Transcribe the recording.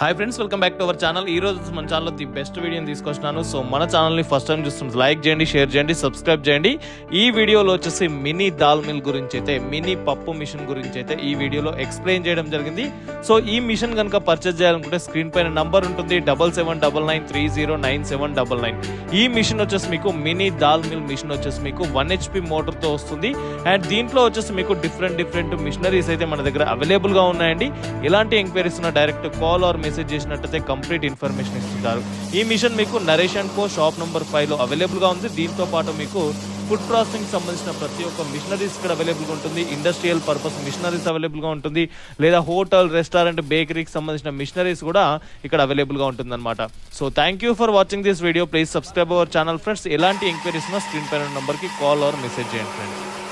Hi friends welcome back to our channel ఈ రోజు మన ఛానల్లో ది బెస్ట్ వీడియోని తీసుకొచ్చినాను. సో మన ఛానల్ని ఫస్ట్ టైం చూస్తుంది లైక్ చేయండి షేర్ చేయండి సబ్స్క్రైబ్ చేయండి. ఈ వీడియోలో వచ్చేసి మినీ దాల్ మిల్ గురించి అయితే మినీ పప్పు మిషన్ గురించి అయితే ఈ వీడియోలో ఎక్స్ప్లెయిన్ చేయడం జరిగింది. సో ఈ మిషన్ కనుక పర్చేజ్ చేయాలనుకుంటే స్క్రీన్ పైన నంబర్ ఉంటుంది double seven double nine three zero nine seven double nine ఈ మిషన్ వచ్చేసి మీకు మినీ దాల్ మిల్ మిషన్ వచ్చేసి మీకు వన్ హెచ్పి మోటార్తో వస్తుంది. అండ్ దీంట్లో వచ్చేసి మీకు డిఫరెంట్ డిఫరెంట్ మిషనరీస్ అయితే మన దగ్గర అవైలబుల్గా ఉన్నాయండి. ఇలాంటి ఎంక్వైరీస్ ఉన్న డైరెక్ట్ కాల్ ఆర్ మెసేజ్ చేసినట్టయితే కంప్లీట్ ఇన్ఫర్మేషన్ ఇస్తుంటారు ఈ మిషన్ మీకు Naresh and co shop number ఫైవ్లో అవైలబుల్గా ఉంది. దీంతో పాటు మీకు ఫుడ్ ప్రాసెసింగ్ సంబంధించిన ప్రతి ఒక్క మిషనరీస్ ఇక్కడ అవైలబుల్గా ఉంటుంది. ఇండస్ట్రియల్ పర్పస్ మిషనరీస్ అవైలబుల్గా ఉంటుంది. లేదా హోటల్ రెస్టారెంట్ బేకరీకి సంబంధించిన మిషనరీస్ కూడా ఇక్కడ అవైలబుల్గా ఉంటుందన్నమాట. So thank you for watching this video please subscribe our channel friends ఎలాంటి ఎంక్వైరీస్ ఉన్నా స్క్రీన్ పైన నెంబర్కి కాల్ ఆర్ మెసేజ్ చేయండి ఫ్రెండ్స్